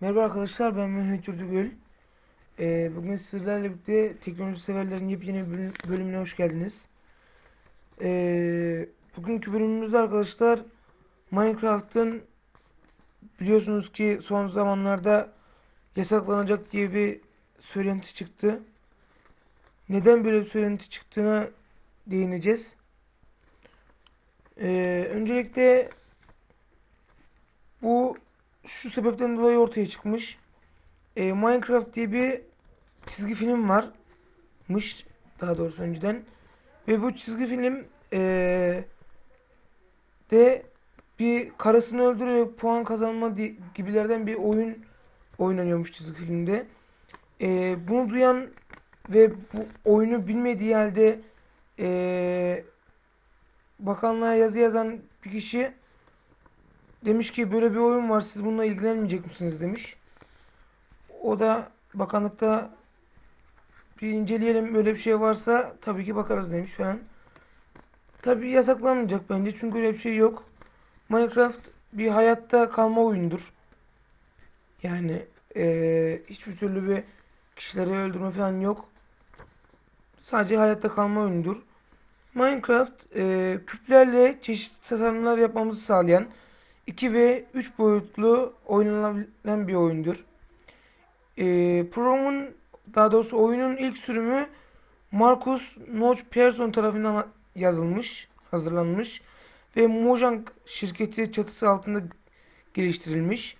Merhaba arkadaşlar ben Mehmet Yurtugül. Ee, bugün sizlerle birlikte teknoloji severlerin yepyeni bölüm- bölümüne hoş geldiniz. Ee, bugünkü bölümümüzde arkadaşlar Minecraft'ın biliyorsunuz ki son zamanlarda yasaklanacak diye bir söylenti çıktı. Neden böyle bir söylenti çıktığına değineceğiz. Ee, öncelikle bu şu sebepten dolayı ortaya çıkmış. Ee, Minecraft diye bir çizgi film varmış daha doğrusu önceden ve bu çizgi film ee, de bir karısını öldürerek puan kazanma gibilerden bir oyun oynanıyormuş çizgi filmde. Ee, bunu duyan ve bu oyunu bilmediği halde ee, bakanlığa yazı yazan bir kişi Demiş ki böyle bir oyun var siz bununla ilgilenmeyecek misiniz demiş. O da bakanlıkta bir inceleyelim böyle bir şey varsa tabii ki bakarız demiş falan. Tabii yasaklanmayacak bence çünkü öyle bir şey yok. Minecraft bir hayatta kalma oyunudur. Yani eee, hiçbir türlü bir kişileri öldürme falan yok. Sadece hayatta kalma oyunudur. Minecraft eee, küplerle çeşitli tasarımlar yapmamızı sağlayan 2 ve 3 boyutlu oynanabilen bir oyundur. Ee, programın daha doğrusu oyunun ilk sürümü Marcus Notch Persson tarafından yazılmış, hazırlanmış ve Mojang şirketi çatısı altında geliştirilmiş.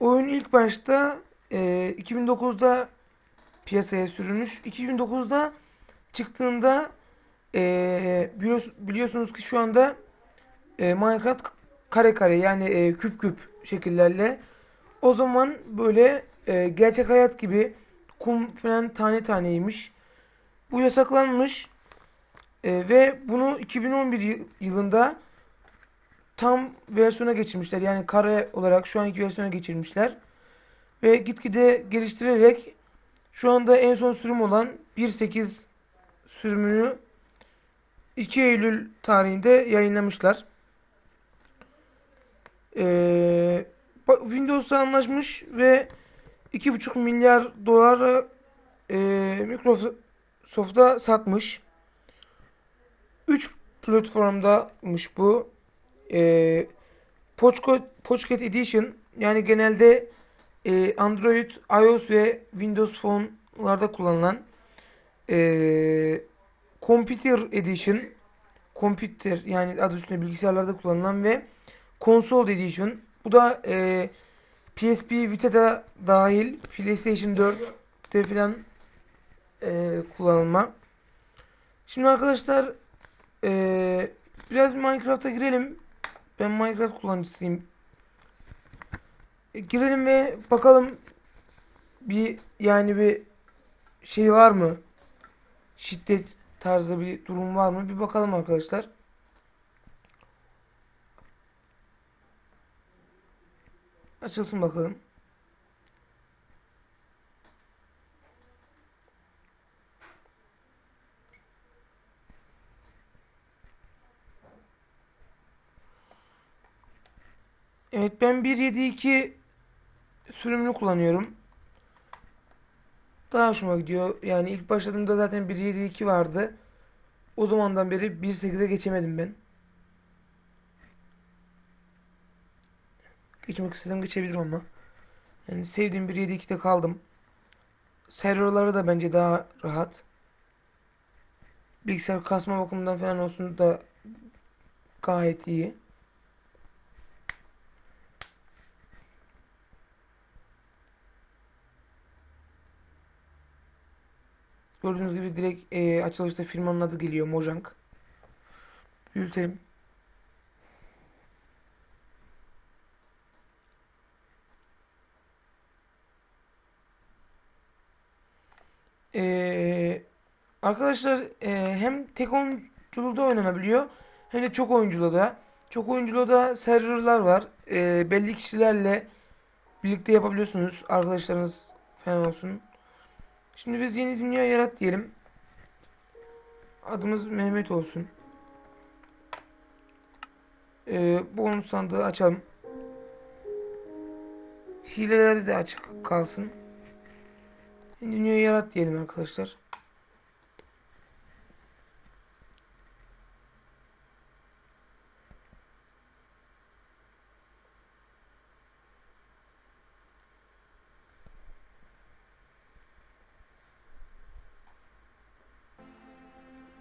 Oyun ilk başta e, 2009'da piyasaya sürülmüş. 2009'da çıktığında e, biliyorsunuz ki şu anda e, Minecraft kare kare yani e, küp küp şekillerle o zaman böyle e, gerçek hayat gibi kum falan tane taneymiş. Bu yasaklanmış E, ve bunu 2011 yı- yılında tam versiyona geçirmişler. Yani kare olarak şu anki versiyona geçirmişler. Ve gitgide geliştirerek şu anda en son sürüm olan 1.8 sürümünü 2 Eylül tarihinde yayınlamışlar. Ee, Windows'la anlaşmış ve 2,5 milyar dolara e, Microsoft'a satmış. 3 platformdamış bu. E, Pocket, Pocket Edition yani genelde e, Android, iOS ve Windows Phone'larda kullanılan e, Computer Edition Computer yani adı üstünde bilgisayarlarda kullanılan ve Console Edition. Bu da e, PSP Vita'da dahil PlayStation 4'te falan e, kullanılma. Şimdi arkadaşlar e, biraz Minecraft'a girelim. Ben Minecraft kullanıcısıyım. E, girelim ve bakalım bir yani bir şey var mı? Şiddet tarzı bir durum var mı? Bir bakalım arkadaşlar. Açılsın bakalım. Evet ben 1.7.2 sürümünü kullanıyorum. Daha hoşuma gidiyor. Yani ilk başladığımda zaten 1.7.2 vardı. O zamandan beri 1.8'e geçemedim ben. Geçmek istesem geçebilirim ama. Yani sevdiğim 1.7.2'de kaldım. Serverları da bence daha rahat. Bilgisayar kasma bakımından falan olsun da gayet iyi. Gördüğünüz gibi direkt e, açılışta firmanın adı geliyor Mojang. Büyütelim. Ee, arkadaşlar e, hem tek oyunculu oynanabiliyor hem de çok oyunculu. Çok oyunculu da serverlar var. Ee, belli kişilerle birlikte yapabiliyorsunuz. Arkadaşlarınız falan olsun. Şimdi biz yeni dünya yarat diyelim. Adımız Mehmet olsun. Ee, bonus sandığı açalım. hileleri de açık kalsın. Dünyayı yarat diyelim arkadaşlar.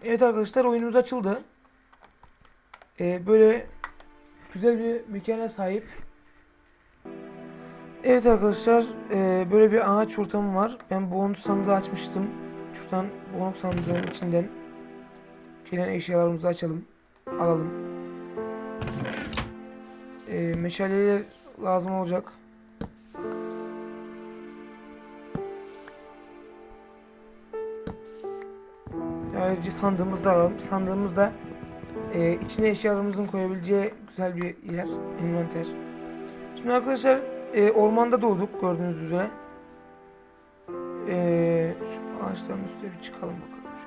Evet arkadaşlar oyunumuz açıldı. Ee, böyle güzel bir mekana sahip. Evet arkadaşlar e, böyle bir ağaç ortamı var. Ben bonus sandığı açmıştım. Şuradan bonus sandığın içinden gelen eşyalarımızı açalım. Alalım. E, meşaleler lazım olacak. Ayrıca sandığımızı da alalım. Sandığımızda e, içine eşyalarımızın koyabileceği güzel bir yer. Envanter. Şimdi arkadaşlar e, ormanda doğduk gördüğünüz üzere. E, şu ağaçların üstüne bir çıkalım bakalım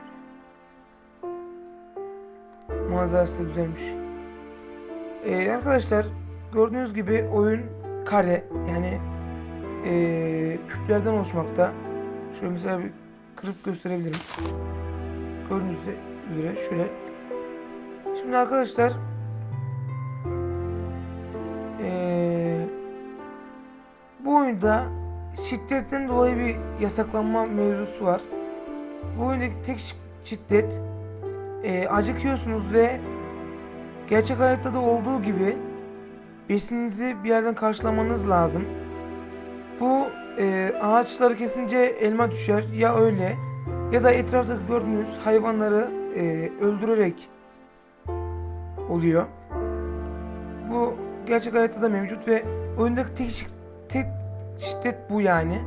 şöyle. Manzarası güzelmiş. E, arkadaşlar gördüğünüz gibi oyun kare yani e, küplerden oluşmakta. Şöyle mesela bir kırıp gösterebilirim. Gördüğünüz üzere şöyle. Şimdi arkadaşlar oyunda şiddetten dolayı bir yasaklanma mevzusu var. Bu oyundaki tek şi- şiddet eee, acıkıyorsunuz ve gerçek hayatta da olduğu gibi besininizi bir yerden karşılamanız lazım. Bu eee, ağaçları kesince elma düşer ya öyle ya da etrafta gördüğünüz hayvanları eee, öldürerek oluyor. Bu gerçek hayatta da mevcut ve oyundaki tek, şi- tek şiddet bu yani.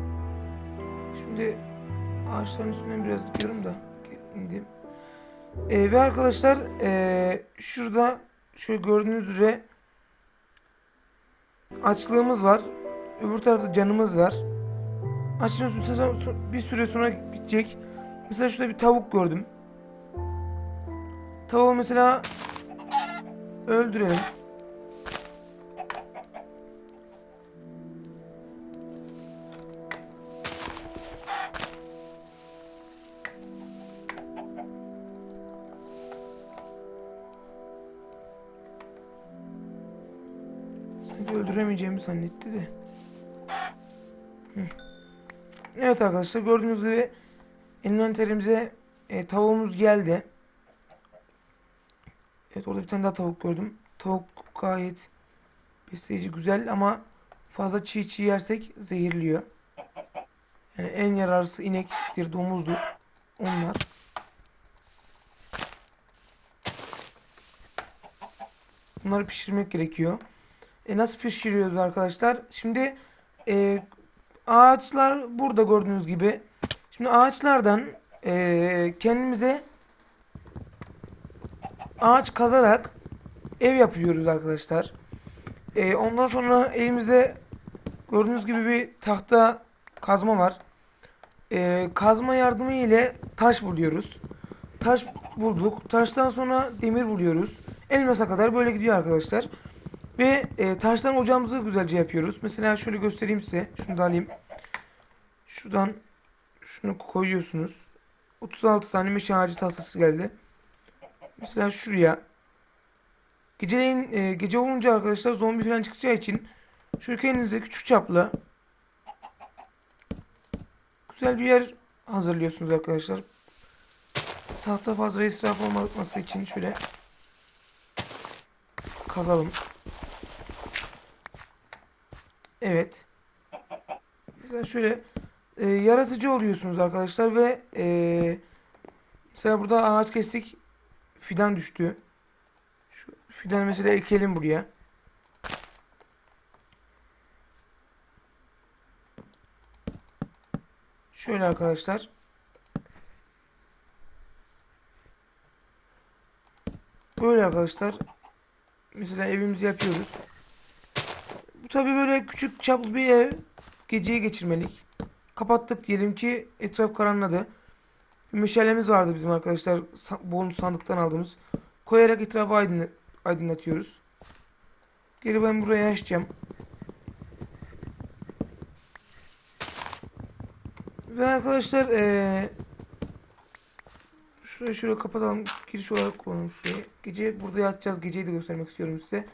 Şimdi ağaçların üstünden biraz gidiyorum da indim. Ee, ve arkadaşlar ee, şurada şöyle gördüğünüz üzere açlığımız var. Öbür tarafta canımız var. Açlığımız bir süre sonra bitecek. Mesela şurada bir tavuk gördüm. Tavuğu mesela öldürelim. Öldüremeyeceğimi zannetti de. Evet arkadaşlar gördüğünüz gibi envanterimize e, tavuğumuz geldi. Evet orada bir tane daha tavuk gördüm. Tavuk gayet besleyici güzel ama fazla çiğ çiğ yersek zehirliyor. Yani en yararlısı inektir, domuzdur. Onlar. Bunları pişirmek gerekiyor. E nasıl pişiriyoruz arkadaşlar? Şimdi e, ağaçlar burada gördüğünüz gibi. Şimdi ağaçlardan e, kendimize ağaç kazarak ev yapıyoruz arkadaşlar. E, ondan sonra elimizde gördüğünüz gibi bir tahta kazma var. E, kazma yardımı ile taş buluyoruz. Taş bulduk. Taştan sonra demir buluyoruz. Elmasa kadar böyle gidiyor arkadaşlar. Ve e, taştan ocağımızı güzelce yapıyoruz. Mesela şöyle göstereyim size. Şunu da alayım. Şuradan şunu koyuyorsunuz. 36 tane meşe ağacı tahtası geldi. Mesela şuraya. Geceleyin e, gece olunca arkadaşlar zombi falan çıkacağı için şu kendinize küçük çaplı güzel bir yer hazırlıyorsunuz arkadaşlar. Tahta fazla israf olmaması için şöyle kazalım. Evet. Mesela şöyle e, yaratıcı oluyorsunuz arkadaşlar ve e, mesela burada ağaç kestik fidan düştü. Şu fidanı mesela ekelim buraya. Şöyle arkadaşlar. Böyle arkadaşlar. Mesela evimizi yapıyoruz. Bu tabi böyle küçük çaplı bir ev. Geceyi geçirmelik. Kapattık diyelim ki etraf karanladı. Bir meşalemiz vardı bizim arkadaşlar. Bonus sandıktan aldığımız. Koyarak etrafı aydın aydınlatıyoruz. Geri ben buraya açacağım. Ve arkadaşlar eee şurayı şöyle kapatalım. Giriş olarak kullanalım şurayı. Gece burada yatacağız. Geceyi de göstermek istiyorum size.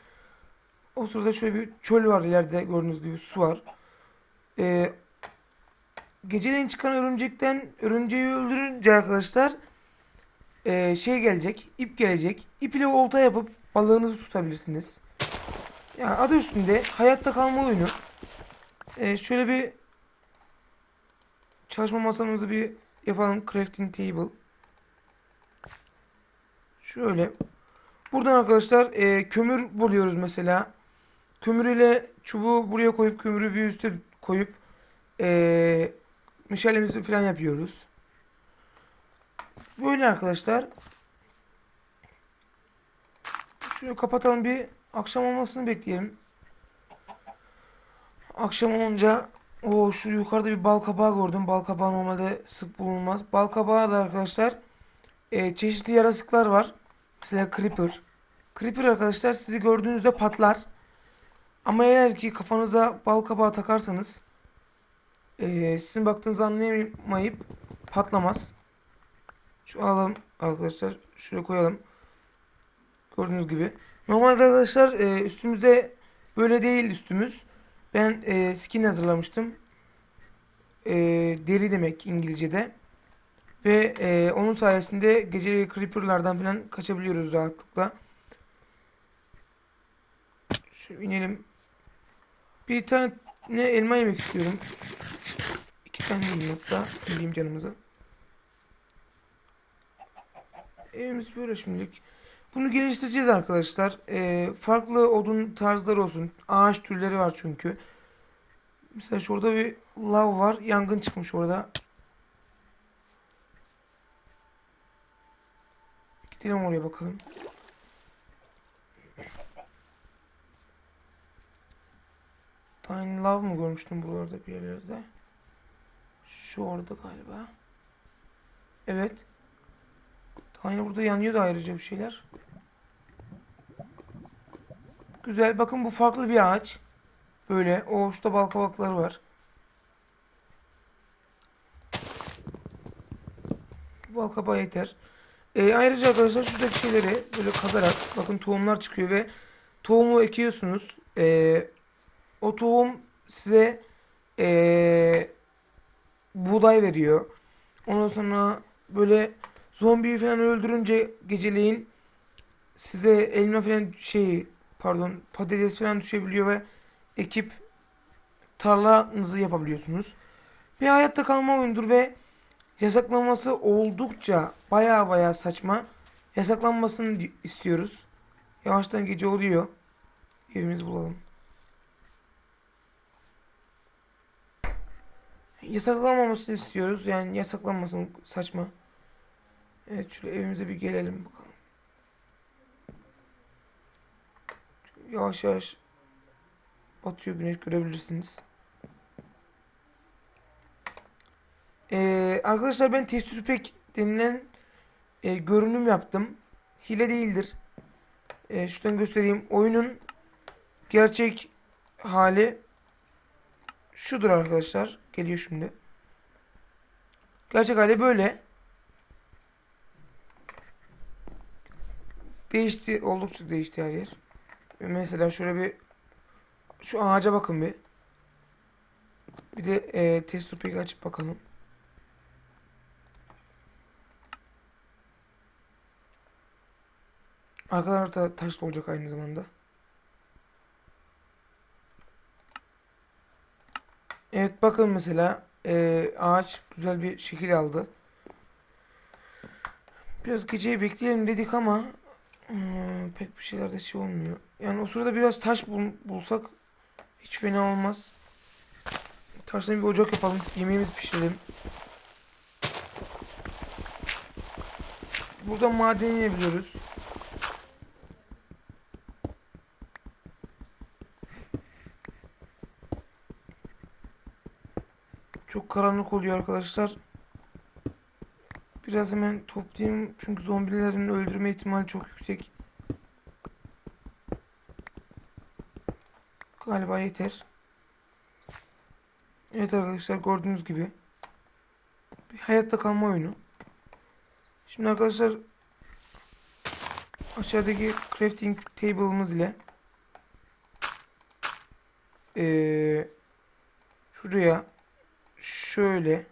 O sırada şöyle bir çöl var ileride gördüğünüz gibi su var. Eee geceleyin çıkan örümcekten örümceği öldürünce arkadaşlar eee, şey gelecek. ip gelecek. İp ile olta yapıp balığınızı tutabilirsiniz. Yani adı üstünde hayatta kalma oyunu. Eee, şöyle bir çalışma masamızı bir yapalım. Crafting table. Şöyle. Buradan arkadaşlar eee, kömür buluyoruz mesela. Kömür ile çubuğu buraya koyup kömürü bir üste koyup eee meşalemizi falan yapıyoruz. Böyle arkadaşlar. Şunu kapatalım bir akşam olmasını bekleyelim. Akşam olunca o şu yukarıda bir bal kabağı gördüm. Bal kabağı normalde sık bulunmaz. Bal kabağı da arkadaşlar e, çeşitli yaratıklar var. Mesela Creeper. Creeper arkadaşlar sizi gördüğünüzde patlar. Ama eğer ki kafanıza bal kabağı takarsanız e, sizin baktığınızı anlayamayıp patlamaz. Şu alalım arkadaşlar. Şuraya koyalım. Gördüğünüz gibi. Normalde arkadaşlar e, üstümüzde böyle değil üstümüz. Ben e, skin hazırlamıştım. E, deri demek İngilizce'de. Ve e, onun sayesinde gece creeperlardan falan kaçabiliyoruz rahatlıkla. Şu inelim. Bir tane ne elma yemek istiyorum. İki tane yiyeyim hatta. Yiyeyim canımıza. Evimiz böyle şimdilik. Bunu geliştireceğiz arkadaşlar. Ee, farklı odun tarzları olsun. Ağaç türleri var çünkü. Mesela şurada bir lav var. Yangın çıkmış orada. Gidelim oraya bakalım. Tiny Love mı görmüştüm buralarda bir yerlerde? Şu orada galiba. Evet. Tiny burada yanıyor da ayrıca bir şeyler. Güzel. Bakın bu farklı bir ağaç. Böyle. O şurada bal kabakları var. Bal kabağı yeter. Ee, ayrıca arkadaşlar şuradaki şeyleri böyle kazarak bakın tohumlar çıkıyor ve tohumu ekiyorsunuz. Ee, o tohum size ee, buğday veriyor. Ondan sonra böyle zombiyi falan öldürünce geceleyin size elma falan şey pardon patates falan düşebiliyor ve ekip tarlanızı yapabiliyorsunuz. Bir hayatta kalma oyundur ve yasaklanması oldukça baya baya saçma. Yasaklanmasını istiyoruz. Yavaştan gece oluyor. Evimizi bulalım. Yasaklanmamasını istiyoruz. Yani yasaklanmasın saçma. Evet şöyle evimize bir gelelim bakalım. Yavaş yavaş batıyor güneş görebilirsiniz. Ee, arkadaşlar ben tekstür pek denilen e, görünüm yaptım. Hile değildir. E, şuradan göstereyim. Oyunun gerçek hali şudur arkadaşlar. Geliyor şimdi. Gerçek hali böyle. Değişti. Oldukça değişti her yer. Mesela şöyle bir şu ağaca bakın bir. Bir de e, test peki açıp bakalım. Arkalar da taş olacak aynı zamanda. Evet bakın mesela e, ağaç güzel bir şekil aldı. Biraz geceyi bekleyelim dedik ama hmm, pek bir şeylerde şey olmuyor. Yani o sırada biraz taş bul- bulsak hiç fena olmaz. Taştan bir ocak yapalım. Yemeğimizi pişirelim. Burada maden inebiliyoruz. Çok karanlık oluyor arkadaşlar. Biraz hemen toplayayım çünkü zombilerin öldürme ihtimali çok yüksek. Galiba yeter. Evet arkadaşlar gördüğünüz gibi. bir hayatta kalma oyunu. Şimdi arkadaşlar aşağıdaki crafting table'ımız ile eee, şuraya şöyle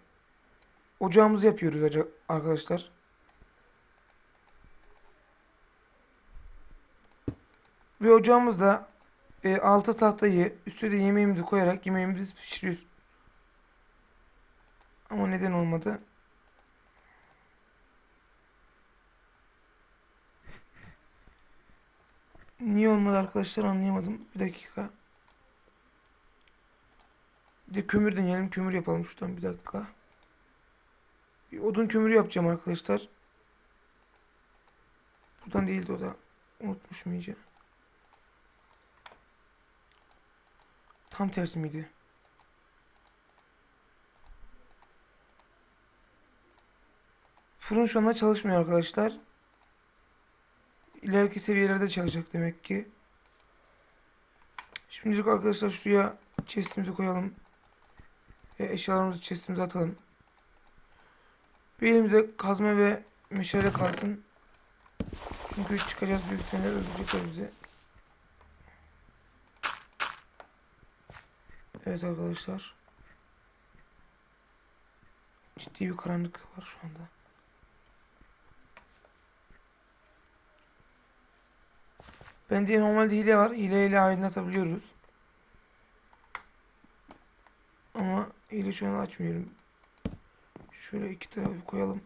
ocağımızı yapıyoruz arkadaşlar. Ve ocağımızda e, altı tahtayı üstüne de yemeğimizi koyarak yemeğimizi pişiriyoruz. Ama neden olmadı? Niye olmadı arkadaşlar anlayamadım. Bir dakika. Bir de kömür deneyelim. Kömür yapalım şuradan bir dakika. Bir odun kömürü yapacağım arkadaşlar. Buradan değildi o da. Unutmuşum iyice. Tam tersi miydi? Fırın şu anda çalışmıyor arkadaşlar. İleriki seviyelerde çalışacak demek ki. Şimdilik arkadaşlar şuraya chestimizi koyalım. Ve eşyalarımızı chestimize atalım. Bir elimize kazma ve meşale kalsın. Çünkü çıkacağız büyük ihtimalle öldürecekler bizi. Evet arkadaşlar. Ciddi bir karanlık var şu anda. Bende normalde hile var. Hileyle aydınlatabiliyoruz. Ama hile şu açmıyorum. Şöyle iki tarafı koyalım.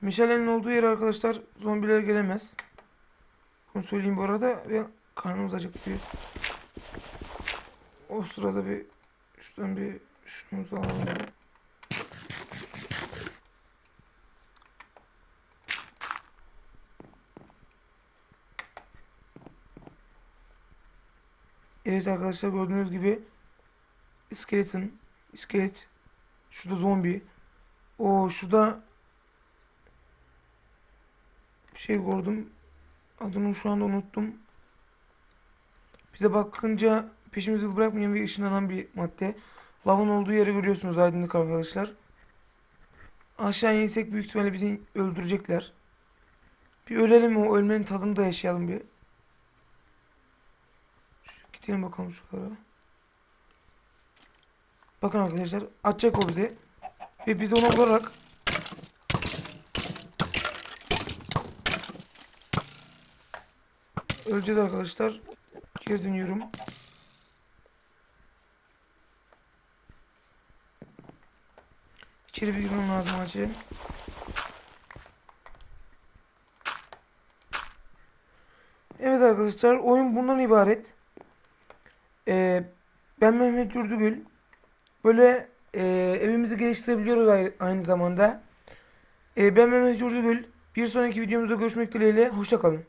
Meşalenin olduğu yer arkadaşlar zombiler gelemez. Bunu söyleyeyim bu arada ve karnımız acıktı. O sırada bir şuradan bir şunumuzu alalım. Evet arkadaşlar gördüğünüz gibi iskeletin iskelet. Şurada zombi. O şurada bir şey gördüm. Adını şu anda unuttum. Bize bakınca peşimizi bırakmayan ve ışınlanan bir madde. Lavın olduğu yeri görüyorsunuz aydınlık arkadaşlar. Aşağı insek büyük ihtimalle bizi öldürecekler. Bir ölelim o ölmenin tadını da yaşayalım bir. Gidelim bakalım şu kadar. Bakın arkadaşlar atacak o bizi. Ve biz onu vurarak öleceğiz arkadaşlar. Geri dönüyorum. İçeri bir girmem lazım acil. Evet arkadaşlar oyun bundan ibaret. Ee, ben Mehmet Yurdugül. Böyle e, evimizi geliştirebiliyoruz ay- aynı zamanda. Ee, ben Mehmet Yurdugül. Bir sonraki videomuzda görüşmek dileğiyle. Hoşça kalın.